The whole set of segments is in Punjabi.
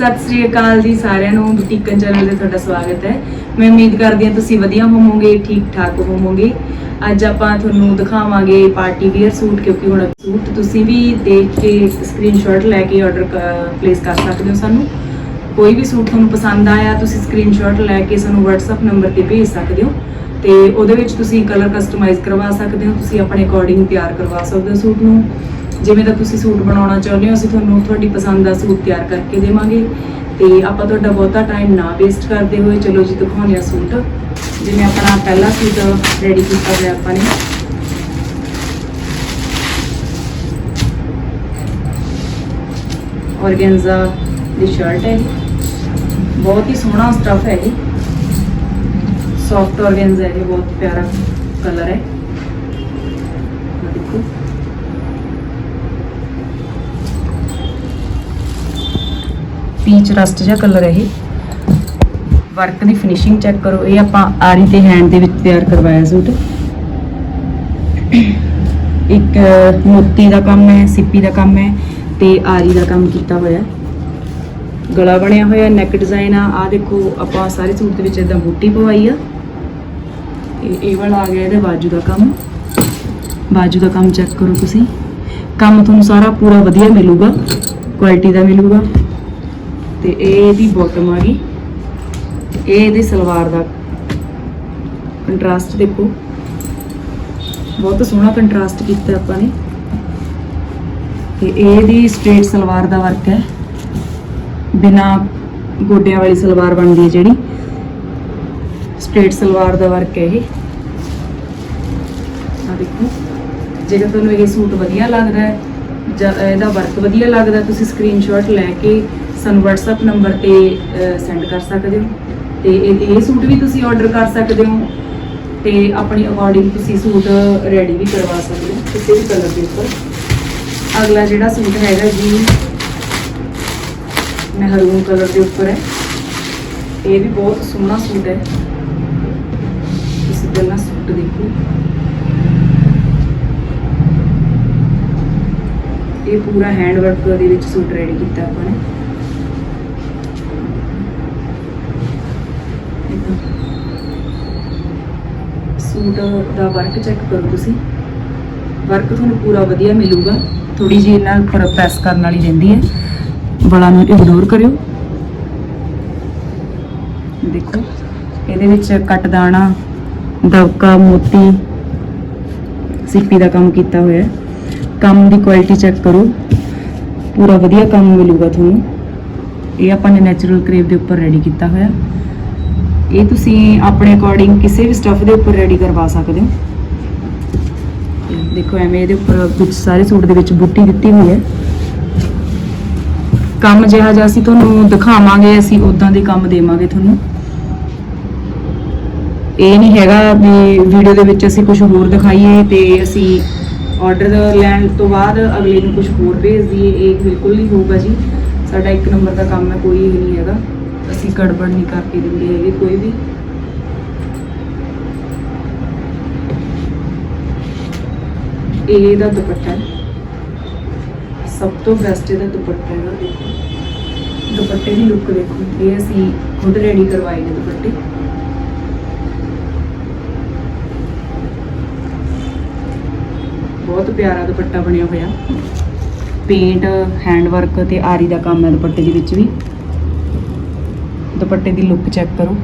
ਸਤਿ ਸ੍ਰੀ ਅਕਾਲ ਜੀ ਸਾਰਿਆਂ ਨੂੰ, ਬੁਟੀਕਨ ਚੈਨਲ ਤੇ ਤੁਹਾਡਾ ਸਵਾਗਤ ਹੈ। ਮੈਂ ਉਮੀਦ ਕਰਦੀ ਹਾਂ ਤੁਸੀਂ ਵਧੀਆ ਹੋਵੋਗੇ ਠੀਕ ਠਾਕ ਹੋਵੋਗੇ। ਅੱਜ ਆਪਾਂ ਤੁਹਾਨੂੰ ਦਿਖਾਵਾਂਗੇ ਪਾਰਟੀ ਵੇਅਰ ਸੂਟ, ਕਿਉਂਕਿ ਹੁਣ ਸੂਟ ਤੁਸੀਂ ਵੀ ਦੇਖ ਕੇ ਸਕਰੀਨਸ਼ਾਟ ਲੈ ਕੇ ਆਰਡਰ ਪਲੇਸ ਕਰ ਸਕਦੇ ਹੋ ਸਾਨੂੰ। ਕੋਈ ਵੀ ਸੂਟ ਤੁਹਾਨੂੰ ਪਸੰਦ ਆਇਆ, ਤੁਸੀਂ ਸਕਰੀਨਸ਼ਾਟ ਲੈ ਕੇ ਸਾਨੂੰ WhatsApp ਨੰਬਰ ਤੇ ਭੇਜ ਸਕਦੇ ਹੋ। ਤੇ ਉਹਦੇ ਵਿੱਚ ਤੁਸੀਂ ਕਲਰ ਕਸਟਮਾਈਜ਼ ਕਰਵਾ ਸਕਦੇ ਹੋ, ਤੁਸੀਂ ਆਪਣੇ ਅਕੋਰਡਿੰਗ ਤਿਆਰ ਕਰਵਾ ਸਕਦੇ ਹੋ ਸੂਟ ਨੂੰ। ਜਿਵੇਂ ਦਾ ਤੁਸੀਂ ਸੂਟ ਬਣਾਉਣਾ ਚਾਹੁੰਦੇ ਹੋ, ਅਸੀਂ ਤੁਹਾਨੂੰ ਤੁਹਾਡੀ ਪਸੰਦ ਦਾ ਸੂਟ ਤਿਆਰ ਕਰਕੇ ਦੇਵਾਂਗੇ। ਤੇ ਆਪਾਂ ਤੁਹਾਡਾ ਬਹੁਤਾ ਟਾਈਮ ਨਾ ਵੇਸਟ ਕਰਦੇ ਹੋਏ ਚਲੋ ਜੀ, ਦਿਖਾਉਂਦੇ ਹਾਂ ਸੂਟ। ਜਿਵੇਂ ਆਪਣਾ ਪਹਿਲਾ ਸੂਟ ਰੈਡੀ ਕੀਤਾ ਹੋਇਆ ਆਪਾਂ ਨੇ। ਔਰਗੈਂਜ਼ਾ ਦੀ ਸ਼ਰਟ ਹੈ ਬਹੁਤ ਹੀ ਸੋਹਣਾ ਸਟਫ ਹੈ ਇਹ ਸੌਫਟ ਔਰਗੈਂਜ਼ਾ ਹੈ ਬਹੁਤ ਪਿਆਰਾ ਕਲਰ ਹੈ। ਦੇਖੋ। ਪੀਚ ਰਸਟ ਜਿਹਾ ਕਲਰ ਹੈ ਇਹ। ਵਰਕ ਦੀ ਫਿਨਿਸ਼ਿੰਗ ਚੈੱਕ ਕਰੋ। ਇਹ ਆਪਾਂ ਆਰੀ ਤੇ ਹੈਂਡ ਦੇ ਵਿੱਚ ਤਿਆਰ ਕਰਵਾਇਆ ਸੂਟ। ਇੱਕ ਮੋਤੀ ਦਾ ਕੰਮ ਹੈ, ਸਿੱਪੀ ਦਾ ਕੰਮ ਹੈ ਤੇ ਆਰੀ ਦਾ ਕੰਮ ਕੀਤਾ ਹੋਇਆ ਗਲਾ ਬਣਿਆ ਹੋਇਆ ਨੈਕ ਡਿਜ਼ਾਈਨ ਆ। ਆ ਦੇਖੋ, ਆਪਾਂ ਸਾਰੇ ਸੂਟ ਦੇ ਵਿੱਚ ਇਦਾਂ ਬੂਟੀ ਪਵਾਈ ਆ। ਇਹ ਇਹ ਵਾਲਾ ਆ ਗਿਆ ਇਹਦੇ ਬਾਜੂ ਦਾ ਕੰਮ। ਬਾਜੂ ਦਾ ਕੰਮ ਚੈੱਕ ਕਰੋ ਤੁਸੀਂ। ਕੰਮ ਤੁਹਾਨੂੰ ਸਾਰਾ ਪੂਰਾ ਵਧੀਆ ਮਿਲੂਗਾ। ਕੁਆਲਿਟੀ ਦਾ ਮਿਲੂਗਾ। ਤੇ ਇਹ ਇਹਦੀ ਬਾਟਮ ਆ ਗਈ। ਇਹ ਇਹਦੇ ਸਲਵਾਰ ਦਾ ਕੰਟਰਾਸਟ ਦੇਖੋ। ਬਹੁਤ ਸੋਹਣਾ ਕੰਟਰਾਸਟ ਕੀਤਾ ਆਪਾਂ ਨੇ। ਤੇ ਇਹ ਇਹਦੀ ਸਟ੍ਰੇਟ ਸਲਵਾਰ ਦਾ ਵਰਕ ਹੈ। ਬਿਨਾ ਗੋਡਿਆਂ ਵਾਲੀ ਸਲਵਾਰ ਬਣਦੀ ਹੈ ਜਿਹੜੀ। ਸਟ੍ਰੇਟ ਸਲਵਾਰ ਦਾ ਵਰਕ ਹੈ ਇਹ। ਆ ਦੇਖੋ। ਜੇਕਰ ਤੁਹਾਨੂੰ ਇਹ ਸੂਟ ਵਧੀਆ ਲੱਗਦਾ ਹੈ, ਜਾਂ ਇਹਦਾ ਵਰਕ ਵਧੀਆ ਲੱਗਦਾ ਤੁਸੀਂ ਸਕਰੀਨਸ਼ਾਟ ਲੈ ਕੇ ਸਾਨੂੰ WhatsApp ਨੰਬਰ ਤੇ ਸੈਂਡ ਕਰ ਸਕਦੇ ਹੋ। ਤੇ ਇਹ ਇਹ ਸੂਟ ਵੀ ਤੁਸੀਂ ਆਰਡਰ ਕਰ ਸਕਦੇ ਹੋ। ਤੇ ਆਪਣੀ ਅਕੋਰਡਿੰਗ ਤੁਸੀਂ ਸੂਟ ਰੈਡੀ ਵੀ ਕਰਵਾ ਸਕਦੇ ਹੋ, ਕਿਸੇ ਵੀ ਕਲਰ ਦੇ ਉੱਪਰ। ਅਗਲਾ ਜਿਹੜਾ ਸੂਟ ਹੈਗਾ ਜੀ, ਮਹਿਰੂਨ ਕਲਰ ਦੇ ਉੱਪਰ ਹੈ। ਇਹ ਵੀ ਬਹੁਤ ਸੋਹਣਾ ਸੂਟ ਹੈ। ਤੁਸੀਂ ਪਹਿਲਾਂ ਸੂਟ ਦੇਖੋ। ਇਹ ਪੂਰਾ ਹੈਂਡ ਵਰਕ ਦੇ ਵਿੱਚ ਸੂਟ ਰੈਡੀ ਕੀਤਾ ਆਪਾਂ ਨੇ। ਸੂਟ ਦਾ ਵਰਕ ਚੈੱਕ ਕਰੋ ਤੁਸੀਂ। ਵਰਕ ਤੁਹਾਨੂੰ ਪੂਰਾ ਵਧੀਆ ਮਿਲੂਗਾ। ਥੋੜੀ ਜਿਹੀ ਇਹਨਾਂ ਉੱਪਰ ਪ੍ਰੈਸ ਕਰਨ ਵਾਲੀ ਰਹਿੰਦੀ ਹੈ। ਬਲਾਂ ਨੂੰ ਇਗਨੋਰ ਕਰਿਓ। ਦੇਖੋ, ਇਹਦੇ ਵਿੱਚ ਕੱਟ ਦਾਣਾ, ਦਬਕਾ, ਮੋਤੀ, ਸਿੱਪੀ ਦਾ ਕੰਮ ਕੀਤਾ ਹੋਇਆ ਹੈ। ਕੰਮ ਦੀ ਕੁਆਲਿਟੀ ਚੈੱਕ ਕਰੋ। ਪੂਰਾ ਵਧੀਆ ਕੰਮ ਮਿਲੂਗਾ ਤੁਹਾਨੂੰ। ਇਹ ਆਪਾਂ ਨੇ ਨੈਚੁਰਲ ਕਰੇਪ ਦੇ ਉੱਪਰ ਰੈਡੀ ਕੀਤਾ ਹੋਇਆ। ਇਹ ਤੁਸੀਂ ਆਪਣੇ ਅਕੋਰਡਿੰਗ ਕਿਸੇ ਵੀ ਸਟੱਫ ਦੇ ਉੱਪਰ ਰੈਡੀ ਕਰਵਾ ਸਕਦੇ ਹੋ। ਦੇਖੋ ਐਵੇਂ ਇਹਦੇ ਉੱਪਰ ਵਿੱਚ ਸਾਰੇ ਸੂਟ ਦੇ ਵਿੱਚ ਬੂਟੀ ਦਿੱਤੀ ਹੋਈ ਹੈ। ਕੰਮ ਜਿਹਾ ਜਿਹਾ ਅਸੀਂ ਤੁਹਾਨੂੰ ਦਿਖਾਵਾਂਗੇ, ਅਸੀਂ ਉਦਾਂ ਦੇ ਕੰਮ ਦੇਵਾਂਗੇ ਤੁਹਾਨੂੰ। ਇਹ ਨਹੀਂ ਹੈਗਾ ਵੀ ਵੀਡੀਓ ਦੇ ਵਿੱਚ ਅਸੀਂ ਕੁਝ ਹੋਰ ਦਿਖਾਈਏ ਤੇ ਅਸੀਂ ਆਰਡਰ ਲੈਣ ਤੋਂ ਬਾਅਦ ਅਗਲੇ ਨੂੰ ਕੁਝ ਹੋਰ ਭੇਜ ਦਈਏ, ਇਹ ਬਿਲਕੁਲ ਨਹੀਂ ਹੋਊਗਾ ਜੀ। ਸਾਡਾ ਇੱਕ ਨੰਬਰ ਦਾ ਕੰਮ ਹੈ, ਕੋਈ ਇਹ ਨਹੀਂ ਹੈਗਾ। ਅਸੀਂ ਗੜਬੜ ਨਹੀਂ ਕਰਕੇ ਦਿੰਦੇ ਹੈਗੇ, ਕੋਈ ਵੀ। ਇਹ ਇਹਦਾ ਦੁਪੱਟਾ ਸਭ ਤੋਂ ਬੈਸਟ ਇਹਦਾ ਦੁਪੱਟਾ ਹੈਗਾ, ਦੇਖੋ। ਦੁਪੱਟੇ ਦੀ ਲੁੱਕ ਦੇਖੋ, ਇਹ ਅਸੀਂ ਖੁਦ ਰੈਡੀ ਕਰਵਾਏ ਨੇ ਦੁਪੱਟੇ। ਬਹੁਤ ਪਿਆਰਾ ਦੁਪੱਟਾ ਬਣਿਆ ਹੋਇਆ। ਪੇਂਟ ਹੈਂਡ ਵਰਕ ਤੇ ਆਰੀ ਦਾ ਕੰਮ ਹੈ ਦੁਪੱਟੇ ਦੇ ਵਿੱਚ ਵੀ। ਦੁਪੱਟੇ ਦੀ ਲੁੱਕ ਚੈੱਕ ਕਰੋ।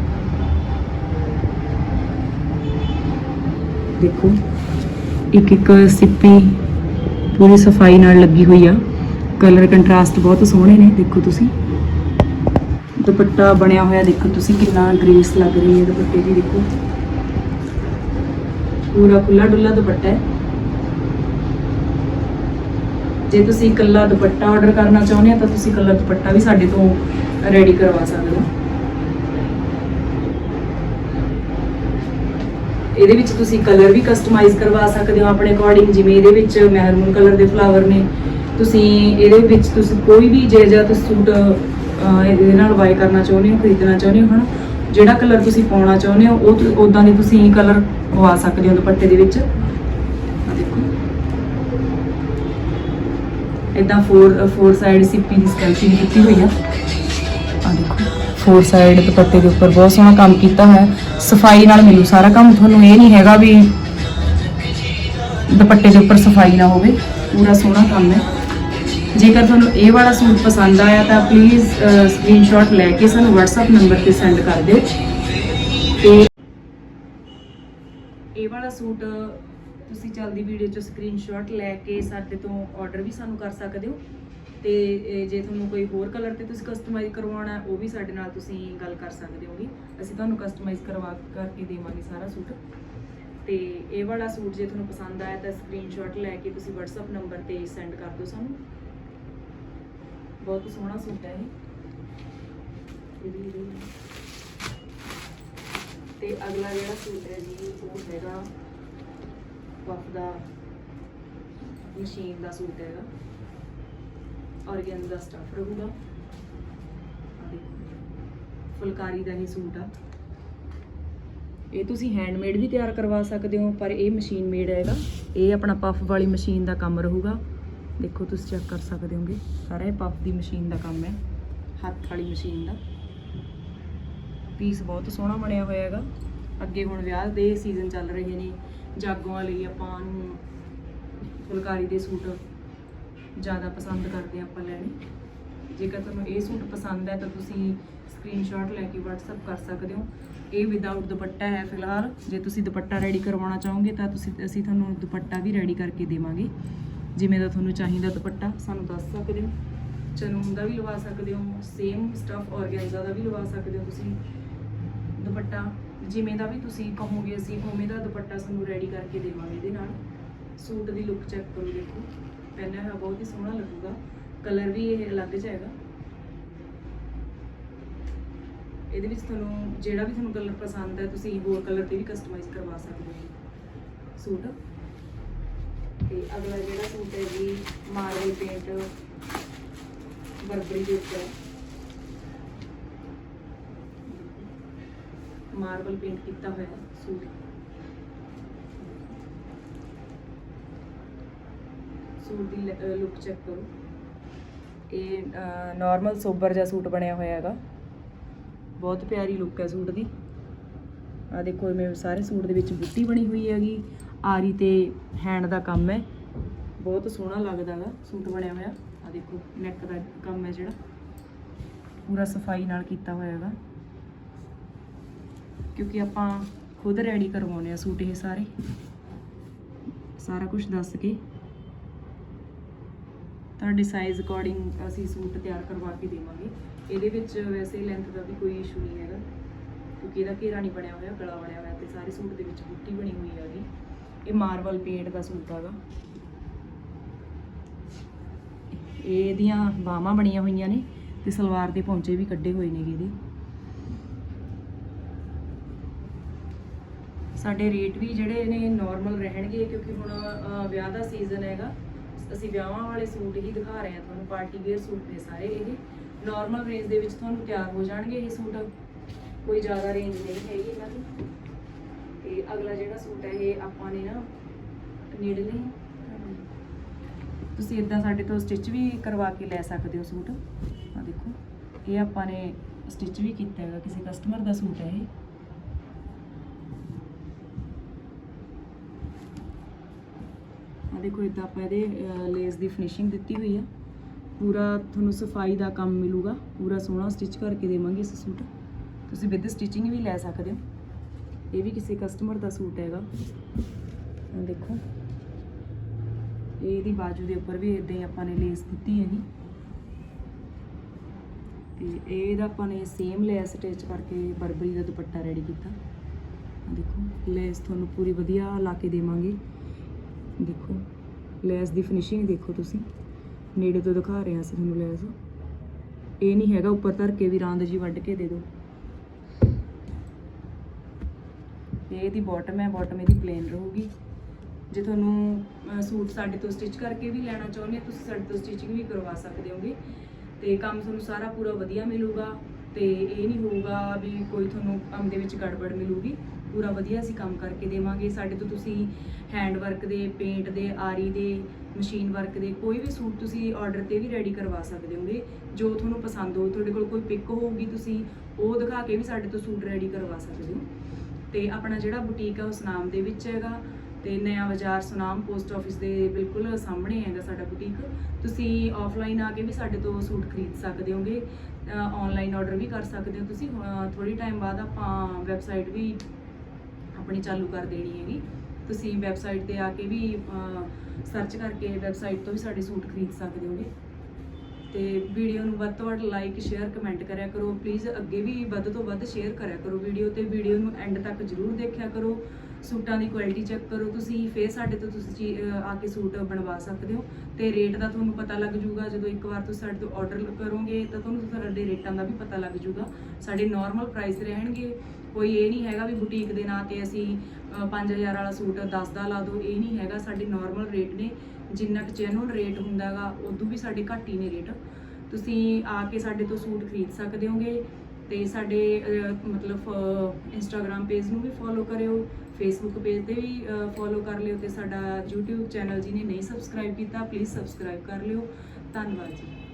ਦੇਖੋ, ਇੱਕ ਇੱਕ ਸਿੱਪੀ ਪੂਰੀ ਸਫ਼ਾਈ ਨਾਲ ਲੱਗੀ ਹੋਈ ਆ। ਕਲਰ ਕੰਟਰਾਸਟ ਬਹੁਤ ਸੋਹਣੇ ਨੇ, ਦੇਖੋ ਤੁਸੀਂ। ਦੁਪੱਟਾ ਬਣਿਆ ਹੋਇਆ, ਦੇਖੋ ਤੁਸੀਂ ਕਿੰਨਾ ਗ੍ਰੇਸ ਲੱਗ ਰਹੀ ਹੈ ਦੁਪੱਟੇ ਦੀ, ਦੇਖੋ। ਪੂਰਾ ਖੁੱਲਾ ਡੁੱਲਾ ਦੁਪੱਟਾ ਹੈ। ਜੇ ਤੁਸੀਂ ਇਕੱਲਾ ਦੁਪੱਟਾ ਆਰਡਰ ਕਰਨਾ ਚਾਹੁੰਦੇ ਆ ਤਾਂ ਤੁਸੀਂ ਇਕੱਲਾ ਦੁਪੱਟਾ ਵੀ ਸਾਡੇ ਤੋਂ ਰੈਡੀ ਕਰਵਾ ਸਕਦੇ ਹੋ। ਇਹਦੇ ਵਿੱਚ ਤੁਸੀਂ ਕਲਰ ਵੀ ਕਸਟਮਾਈਜ਼ ਕਰਵਾ ਸਕਦੇ ਹੋ ਆਪਣੇ ਅਕੋਰਡਿੰਗ ਜਿਵੇਂ ਇਹਦੇ ਵਿੱਚ ਮਹਿਰੂਨ ਕਲਰ ਦੇ ਫਲਾਵਰ ਨੇ। ਤੁਸੀਂ ਇਹਦੇ ਵਿੱਚ ਤੁਸੀਂ ਕੋਈ ਵੀ ਜੇ ਜਾਂ ਤੁਸੀਂ ਸੂਟ ਇਹਦੇ ਨਾਲ ਬਾਈ ਕਰਨਾ ਚਾਹੁੰਦੇ ਹੋ, ਖਰੀਦਣਾ ਚਾਹੁੰਦੇ ਹੋ, ਹਨਾ? ਜਿਹੜਾ ਕਲਰ ਤੁਸੀਂ ਪਾਉਣਾ ਚਾਹੁੰਦੇ ਹੋ, ਉਹ ਉਦਾਂ ਦੇ ਤੁਸੀਂ ਕਲਰ ਪਵਾ ਸਕਦੇ ਹੋ ਦੁਪੱਟੇ ਦੇ ਵਿੱਚ। ਦੇਖੋ। ਇਦਾਂ ਫੋਰ ਫੋਰ ਸਾਈਡ ਸਿੱਪੀ ਦੀ ਸਕੈਲਪਿੰਗ ਕੀਤੀ ਹੋਈ ਆ। ਆ ਦੇਖੋ ਫੋਰ ਸਾਈਡ ਦੁਪੱਟੇ ਦੇ ਉੱਪਰ ਬਹੁਤ ਸੋਹਣਾ ਕੰਮ ਕੀਤਾ ਹੈ। ਸਫ਼ਾਈ ਨਾਲ ਮਿਲੂ ਸਾਰਾ ਕੰਮ ਤੁਹਾਨੂੰ ਇਹ ਨਹੀਂ ਹੈਗਾ ਵੀ ਦੁਪੱਟੇ ਦੇ ਉੱਪਰ ਸਫ਼ਾਈ ਨਾ ਹੋਵੇ। ਪੂਰਾ ਸੋਹਣਾ ਕੰਮ ਹੈ। ਜੇਕਰ ਤੁਹਾਨੂੰ ਇਹ ਵਾਲਾ ਸੂਟ ਪਸੰਦ ਆਇਆ ਤਾਂ ਪਲੀਜ਼ ਸਕਰੀਨਸ਼ਾਟ ਲੈ ਕੇ ਸਾਨੂੰ WhatsApp ਨੰਬਰ ਤੇ ਸੈਂਡ ਕਰ ਦਿਓ। ਤੇ ਇਹ ਵਾਲਾ ਸੂਟ ਤੁਸੀਂ ਜਲਦੀ ਵੀਡੀਓ 'ਚ ਸਕਰੀਨਸ਼ਾਟ ਲੈ ਕੇ ਸਾਡੇ ਤੋਂ ਆਰਡਰ ਵੀ ਸਾਨੂੰ ਕਰ ਸਕਦੇ ਹੋ। ਤੇ ਇਹ ਜੇ ਤੁਹਾਨੂੰ ਕੋਈ ਹੋਰ ਕਲਰ ਤੇ ਤੁਸੀਂ ਕਸਟਮਾਈਜ਼ ਕਰਵਾਉਣਾ ਉਹ ਵੀ ਸਾਡੇ ਨਾਲ ਤੁਸੀਂ ਗੱਲ ਕਰ ਸਕਦੇ ਹੋਗੇ। ਅਸੀਂ ਤੁਹਾਨੂੰ ਕਸਟਮਾਈਜ਼ ਕਰਵਾ ਕਰਕੇ ਦੇਵਾਂਗੇ ਸਾਰਾ ਸੂਟ। ਤੇ ਇਹ ਵਾਲਾ ਸੂਟ ਜੇ ਤੁਹਾਨੂੰ ਪਸੰਦ ਆਇਆ ਤਾਂ ਸਕਰੀਨਸ਼ਾਟ ਲੈ ਕੇ ਤੁਸੀਂ WhatsApp ਨੰਬਰ ਤੇ ਸੈਂਡ ਕਰ ਦਿਓ ਸਾਨੂੰ। ਬਹੁਤ ਸੋਹਣਾ ਸੂਟ ਹੈ ਇਹ। ਇਹ ਵੀ ਤੇ ਅਗਲਾ ਜਿਹੜਾ ਸੂਟ ਹੈ ਜੀ, ਉਹ ਹੈਗਾ ਪਫ ਦਾ ਮਸ਼ੀਨ ਦਾ ਸੂਟ ਹੈਗਾ। ਔਰਗੈਂਜ਼ਾ ਦਾ ਸਟਫ ਰਹੂਗਾ। ਆਹ ਦੇਖੋ। ਫੁਲਕਾਰੀ ਦਾ ਹੀ ਸੂਟ ਆ। ਇਹ ਤੁਸੀਂ ਹੈਂਡਮੇਡ ਵੀ ਤਿਆਰ ਕਰਵਾ ਸਕਦੇ ਹੋ, ਪਰ ਇਹ ਮਸ਼ੀਨ ਮੇਡ ਹੈਗਾ। ਇਹ ਆਪਣਾ ਪਫ ਵਾਲੀ ਮਸ਼ੀਨ ਦਾ ਕੰਮ ਰਹੂਗਾ। ਦੇਖੋ, ਤੁਸੀਂ ਚੈੱਕ ਕਰ ਸਕਦੇ ਹੋਗੇ। ਸਾਰਾ ਇਹ ਪਫ ਦੀ ਮਸ਼ੀਨ ਦਾ ਕੰਮ ਹੈ। ਹੱਥ ਵਾਲੀ ਮਸ਼ੀਨ ਦਾ। ਪੀਸ ਬਹੁਤ ਸੋਹਣਾ ਬਣਿਆ ਹੋਇਆ ਹੈਗਾ। ਅੱਗੇ ਹੁਣ ਵਿਆਹ ਦੇ ਸੀਜ਼ਨ ਚੱਲ ਰਹੇ ਨੇ। ਜਾਗੋਆਂ ਲਈ ਆਪਾਂ ਨੂੰ ਫੁਲਕਾਰੀ ਦੇ ਸੂਟ ਜ਼ਿਆਦਾ ਪਸੰਦ ਕਰਦੇ ਹਾਂ ਆਪਾਂ ਲੈਣੇ। ਜੇਕਰ ਤੁਹਾਨੂੰ ਇਹ ਸੂਟ ਪਸੰਦ ਹੈ ਤਾਂ ਤੁਸੀਂ ਸਕਰੀਨਸ਼ਾਟ ਲੈ ਕੇ WhatsApp ਕਰ ਸਕਦੇ ਹੋ। ਇਹ ਵਿਦਆਊਟ ਦੁਪੱਟਾ ਹੈ ਫਿਲਹਾਲ। ਜੇ ਤੁਸੀਂ ਦੁਪੱਟਾ ਰੈਡੀ ਕਰਵਾਉਣਾ ਚਾਹੋਗੇ ਤਾਂ ਤੁਸੀਂ, ਅਸੀਂ ਤੁਹਾਨੂੰ ਦੁਪੱਟਾ ਵੀ ਰੈਡੀ ਕਰਕੇ ਦੇਵਾਂਗੇ। ਜਿਵੇਂ ਦਾ ਤੁਹਾਨੂੰ ਚਾਹੀਦਾ ਦੁਪੱਟਾ, ਸਾਨੂੰ ਦੱਸ ਸਕਦੇ ਹੋ। ਚਨੂਨ ਦਾ ਵੀ ਲਵਾ ਸਕਦੇ ਹੋ। ਸੇਮ ਸਟਫ ਔਰਗੈਂਜ਼ਾ ਦਾ ਵੀ ਲਵਾ ਸਕਦੇ ਹੋ ਤੁਸੀਂ। ਦੁਪੱਟਾ, ਜਿਵੇਂ ਦਾ ਵੀ ਤੁਸੀਂ ਕਹੋਗੇ ਅਸੀਂ, ਉਵੇਂ ਦਾ ਦੁਪੱਟਾ ਸਾਨੂੰ ਰੈਡੀ ਕਰਕੇ ਦੇਵਾਂਗੇ ਇਹਦੇ ਨਾਲ। ਸੂਟ ਦੀ ਲੁੱਕ ਚੈੱਕ ਕਰੋ ਦੇਖੋ। ਪਹਿਨਿਆ ਹੋਇਆ ਬਹੁਤ ਹੀ ਸੋਹਣਾ ਲੱਗੂਗਾ। ਕਲਰ ਵੀ ਇਹ ਅਲੱਗ ਜਿਹਾ ਹੈਗਾ। ਇਹਦੇ ਵਿੱਚ ਤੁਹਾਨੂੰ ਜਿਹੜਾ ਵੀ ਤੁਹਾਨੂੰ ਕਲਰ ਪਸੰਦ ਹੈ, ਤੁਸੀਂ ਹੋਰ ਕਲਰ ਤੇ ਵੀ ਕਸਟਮਾਈਜ਼ ਕਰਵਾ ਸਕਦੇ ਹੋ। ਸੂਟ। ਤੇ ਅਗਲਾ ਜਿਹੜਾ ਸੂਟ ਹੈ ਜੀ, ਮਾਰਬਲ ਪੇਂਟ ਬਰਬਰੀ ਦੇ ਉੱਪਰ ਮਾਰਬਲ ਪੇਂਟ ਕੀਤਾ ਹੋਇਆ ਸੂਟ। ਸੂਟ ਦੀ ਲੁੱਕ ਚੈੱਕ ਕਰੋ। ਇਹ ਨਾਰਮਲ ਸੋਬਰ ਜਿਹਾ ਸੂਟ ਬਣਿਆ ਹੋਇਆ ਹੈਗਾ। ਬਹੁਤ ਪਿਆਰੀ ਲੁੱਕ ਹੈ ਸੂਟ ਦੀ। ਆ ਦੇਖੋ ਮੈਂ ਸਾਰੇ ਸੂਟ ਦੇ ਵਿੱਚ ਬੁੱਟੀ ਬਣੀ ਹੋਈ ਹੈਗੀ। ਆਰੀ ਤੇ ਹੈਂਡ ਦਾ ਕੰਮ ਹੈ। ਬਹੁਤ ਸੋਹਣਾ ਲੱਗਦਾ ਹੈਗਾ ਸੂਟ ਬਣਿਆ ਹੋਇਆ। ਆ ਦੇਖੋ ਨੈਕ ਦਾ ਕੰਮ ਹੈ ਜਿਹੜਾ। ਪੂਰਾ ਸਫ਼ਾਈ ਨਾਲ ਕੀਤਾ ਹੋਇਆ ਹੈਗਾ। ਕਿਉਂਕਿ ਆਪਾਂ ਖੁਦ ਰੈਡੀ ਕਰਵਾਉਨੇ ਆ ਸੂਟ ਇਹ ਸਾਰੇ। ਸਾਰਾ ਕੁਝ ਦੱਸ ਕੇ। ਤੁਹਾਡੇ ਸਾਈਜ਼ ਅਕੋਰਡਿੰਗ ਅਸੀਂ ਸੂਟ ਤਿਆਰ ਕਰਵਾ ਕੇ ਦੇਵਾਂਗੇ। ਇਹਦੇ ਵਿੱਚ ਵੈਸੇ ਲੈਂਥ ਦਾ ਵੀ ਕੋਈ ਇਸ਼ੂ ਨਹੀਂ ਹੈਗਾ। ਕਿਉਂਕਿ ਇਹਦਾ ਘੇਰਾ ਨਹੀਂ ਬਣਿਆ ਹੋਇਆ, ਗਲਾ ਬਣਿਆ ਹੋਇਆ ਤੇ ਸਾਰੇ ਸੂਟ ਦੇ ਵਿੱਚ ਬੂਟੀ ਬਣੀ ਹੋਈ ਹੈਗੀ ਇਹ ਮਾਰਬਲ ਪੇਂਟ ਦਾ ਸੂਟ ਹੈਗਾ। ਇਹ ਇਹਦੀਆਂ ਬਾਹਾਂ ਬਣੀਆਂ ਹੋਈਆਂ ਨੇ ਤੇ ਸਲਵਾਰ ਦੇ ਪੌਂਚੇ ਵੀ ਕੱਢੇ ਹੋਏ ਨੇਗੇ ਇਹਦੇ। ਸਾਡੇ ਰੇਟ ਵੀ ਜਿਹੜੇ ਨੇ ਨਾਰਮਲ ਰਹਿਣਗੇ ਕਿਉਂਕਿ ਹੁਣ ਵਿਆਹ ਦਾ ਸੀਜ਼ਨ ਹੈਗਾ। ਅਸੀਂ ਵਿਆਹਾਂ ਵਾਲੇ ਸੂਟ ਹੀ ਦਿਖਾ ਰਹੇ ਹਾਂ ਤੁਹਾਨੂੰ, ਪਾਰਟੀ ਵੇਅਰ ਸੂਟ ਨੇ ਸਾਰੇ ਇਹ। ਨਾਰਮਲ ਰੇਂਜ ਦੇ ਵਿੱਚ ਤੁਹਾਨੂੰ ਤਿਆਰ ਹੋ ਜਾਣਗੇ ਇਹ ਸੂਟ। ਕੋਈ ਜ਼ਿਆਦਾ ਰੇਂਜ ਨਹੀਂ ਹੈਗੀ ਇਹਨਾਂ ਦੀ। ਤੇ ਅਗਲਾ ਜਿਹੜਾ ਸੂਟ ਹੈ ਇਹ ਆਪਾਂ ਨੇ ਨਾ ਨੀਡਲੇ ਤੁਸੀਂ ਇਦਾਂ ਸਾਡੇ ਤੋਂ ਸਟਿਚ ਵੀ ਕਰਵਾ ਕੇ ਲੈ ਸਕਦੇ ਹੋ ਸੂਟ। ਆ ਦੇਖੋ, ਇਹ ਆਪਾਂ ਨੇ ਸਟਿਚ ਵੀ ਕੀਤਾ ਹੈਗਾ, ਕਿਸੇ ਕਸਟਮਰ ਦਾ ਸੂਟ ਹੈ ਇਹ ਆ ਦੇਖੋ, ਇਦਾਂ ਆਪਾਂ ਇਹਦੇ ਲੇਸ ਦੀ ਫਿਨਿਸ਼ਿੰਗ ਦਿੱਤੀ ਹੋਈ ਆ। ਪੂਰਾ ਤੁਹਾਨੂੰ ਸਫ਼ਾਈ ਦਾ ਕੰਮ ਮਿਲੂਗਾ। ਪੂਰਾ ਸੋਹਣਾ ਸਟਿਚ ਕਰਕੇ ਦੇਵਾਂਗੇ ਇਸ ਸੂਟ। ਤੁਸੀਂ ਵਿਦ ਸਟਿਚਿੰਗ ਵੀ ਲੈ ਸਕਦੇ ਹੋ। ਇਹ ਵੀ ਕਿਸੇ ਕਸਟਮਰ ਦਾ ਸੂਟ ਹੈਗਾ। ਦੇਖੋ। ਇਹਦੀ ਬਾਜੂ ਦੇ ਉੱਪਰ ਵੀ ਇਦਾਂ ਹੀ ਆਪਾਂ ਨੇ ਲੇਸ ਦਿੱਤੀ ਹੈਗੀ ਤੇ ਇਹਦਾ ਆਪਾਂ ਨੇ ਸੇਮ ਲੈਸ ਅਟੈਚ ਕਰਕੇ ਬਰਬਰੀ ਦਾ ਦੁਪੱਟਾ ਰੈਡੀ ਕੀਤਾ। ਦੇਖੋ ਲੈਸ ਤੁਹਾਨੂੰ ਪੂਰੀ ਵਧੀਆ ਲਾ ਕੇ ਦੇਵਾਂਗੇ। ਦੇਖੋ। ਲੈਸ ਦੀ ਫਿਨਿਸ਼ਿੰਗ ਦੇਖੋ ਤੁਸੀਂ। ਨੇੜੇ ਤੋਂ ਦਿਖਾ ਰਹੇ ਹਾਂ ਅਸੀਂ ਤੁਹਾਨੂੰ ਲੈਸ। ਇਹ ਨਹੀਂ ਹੈਗਾ, ਉੱਪਰ ਧਰ ਕੇ ਵੀ ਰਾਂਦ ਜੀ ਵੱਢ ਕੇ ਦੇ ਦਿਓ। ਇਹ ਇਹਦੀ ਬਾਟਮ ਹੈ ਬਾਟਮ ਇਹਦੀ ਪਲੇਨ ਰਹੂਗੀ। ਜੇ ਤੁਹਾਨੂੰ ਸੂਟ ਸਾਡੇ ਤੋਂ ਸਟਿਚ ਕਰਕੇ ਵੀ ਲੈਣਾ ਚਾਹੁੰਦੇ ਤੁਸੀਂ ਸਾਡੇ ਤੋਂ ਸਟਿਚਿੰਗ ਵੀ ਕਰਵਾ ਸਕਦੇ ਹੋਗੇ। ਤੇ ਕੰਮ ਤੁਹਾਨੂੰ ਸਾਰਾ ਪੂਰਾ ਵਧੀਆ ਮਿਲੂਗਾ। ਤੇ ਇਹ ਨਹੀਂ ਹੋਊਗਾ ਵੀ ਕੋਈ ਤੁਹਾਨੂੰ ਕੰਮ ਦੇ ਵਿੱਚ ਗੜਬੜ ਮਿਲੂਗੀ। ਪੂਰਾ ਵਧੀਆ ਅਸੀਂ ਕੰਮ ਕਰਕੇ ਦੇਵਾਂਗੇ। ਸਾਡੇ ਤੋਂ ਤੁਸੀਂ ਹੈਂਡ ਵਰਕ ਦੇ ਪੇਂਟ ਦੇ, ਆਰੀ ਦੇ ਮਸ਼ੀਨ ਵਰਕ ਦੇ ਕੋਈ ਵੀ ਸੂਟ ਤੁਸੀਂ ਆਰਡਰ ਤੇ ਵੀ ਰੈਡੀ ਕਰਵਾ ਸਕਦੇ ਹੋਗੇ। ਜੋ ਤੁਹਾਨੂੰ ਪਸੰਦ ਹੋ ਤੁਹਾਡੇ ਕੋਲ ਕੋਈ ਪਿਕ ਹੋਊਗੀ ਤੁਸੀਂ, ਉਹ ਦਿਖਾ ਕੇ ਵੀ ਸਾਡੇ ਤੋਂ ਸੂਟ ਰੈਡੀ ਕਰਵਾ ਸਕਦੇ ਹੋ। ਤੇ ਆਪਣਾ ਜਿਹੜਾ ਬੁਟੀਕ ਆ ਉਹ ਸੁਨਾਮ ਦੇ ਵਿੱਚ ਹੈਗਾ। ਤੇ ਨਇਆ ਬਾਜ਼ਾਰ ਸੁਨਾਮ ਪੋਸਟ ਆਫਿਸ ਦੇ ਬਿਲਕੁਲ ਸਾਹਮਣੇ ਹੈਗਾ ਸਾਡਾ ਬੁਟੀਕ ਤੁਸੀਂ ਆਫਲਾਈਨ ਆ ਕੇ ਵੀ ਸਾਡੇ ਤੋਂ ਸੂਟ ਖਰੀਦ ਸਕਦੇ ਹੋਗੇ ਆਨਲਾਈਨ ਆਰਡਰ ਵੀ ਕਰ ਸਕਦੇ ਹੋ ਤੁਸੀਂ। ਥੋੜੀ ਟਾਈਮ ਬਾਅਦ ਆਪਾਂ ਵੈਬਸਾਈਟ ਵੀ ਆਪਣੀ ਚਾਲੂ ਕਰ ਦੇਣੀ ਹੈਗੀ। ਤੁਸੀਂ ਵੈਬਸਾਈਟ ਤੇ ਆ ਕੇ ਵੀ ਸਰਚ ਕਰਕੇ ਵੈਬਸਾਈਟ ਤੋਂ ਵੀ ਸਾਡੇ ਸੂਟ ਖਰੀਦ ਸਕਦੇ ਹੋਗੇ। ਤੇ ਵੀਡੀਓ ਨੂੰ ਵੱਧ ਤੋਂ ਵੱਧ ਲਾਈਕ ਸ਼ੇਅਰ ਕਮੈਂਟ ਕਰਿਆ ਕਰੋ। ਪਲੀਜ਼ ਅੱਗੇ ਵੀ ਵੱਧ ਤੋਂ ਵੱਧ ਸ਼ੇਅਰ ਕਰਿਆ ਕਰੋ ਵੀਡੀਓ ਤੇ। ਵੀਡੀਓ ਨੂੰ ਐਂਡ ਤੱਕ ਜਰੂਰ ਦੇਖਿਆ ਕਰੋ। ਸੂਟਾਂ ਦੀ ਕੁਆਲਿਟੀ ਚੈੱਕ ਕਰੋ, ਤੁਸੀਂ ਫੇਰ ਸਾਡੇ ਤੋਂ ਤੁਸੀਂ ਚੀ- ਆ ਕੇ ਸੂਟ ਬਣਵਾ ਸਕਦੇ ਹੋ ਤੇ ਰੇਟ ਦਾ ਤੁਹਾਨੂੰ ਪਤਾ ਲੱਗ ਜਾਊਗਾ, ਜਦੋਂ ਇੱਕ ਵਾਰ ਤੁਸੀਂ ਸਾਡੇ ਤੋਂ ਆਰਡਰ ਕਰੋਗੇ ਤਾਂ ਤੁਹਾਨੂੰ ਸਾਡੇ ਰੇਟਾਂ ਦਾ ਵੀ ਪਤਾ ਲੱਗ ਜਾਊਗਾ। ਸਾਡੇ ਨਾਰਮਲ ਪ੍ਰਾਈਸ ਰਹਿਣਗੇ, ਕੋਈ ਇਹ ਨਹੀਂ ਹੈਗਾ ਵੀ ਬੁਟੀਕ ਦੇ ਨਾਂ ਤੇ ਅਸੀਂ, ਅਹ 5000 ਵਾਲਾ ਸੂਟ 10 ਦਾ ਲਾ ਦਿਓ, ਇਹ ਨਹੀਂ ਹੈਗਾ, ਸਾਡੇ ਨਾਰਮਲ ਰੇਟ ਨੇ, ਜਿੰਨਾ ਕੁ ਜੈਨੂਅਲ ਰੇਟ ਹੁੰਦਾਗਾ ਉਦੋਂ ਵੀ ਸਾਡੇ ਘੱਟ ਹੀ ਨੇ ਰੇਟ ਤੁਸੀਂ ਆ ਕੇ ਸਾਡੇ ਤੋਂ ਸੂਟ ਖਰੀਦ ਸਕਦੇ ਹੋਗੇ ਤੇ ਸਾਡੇ ਅਹ, ਮਤਲਬ ਇੰਸਟਾਗ੍ਰam ਪੇਜ ਨੂੰ ਵੀ ਫੋਲੋ ਕਰਿਓ ਫੇਸਬੁੱਕ ਪੇਜ ਤੇ ਵੀ ਫੋਲੋ ਕਰ ਲਿਓ ਤੇ ਸਾਡਾ YouTube ਚੈਨਲ ਜਿਹਨੇ ਨਹੀਂ ਸਬਸਕ੍ਰਾਈਬ ਕੀਤਾ ਪਲੀਜ਼ ਸਬਸਕ੍ਰਾਈਬ ਕਰ ਲਿਓ। ਧੰਨਵਾਦ ਜੀ।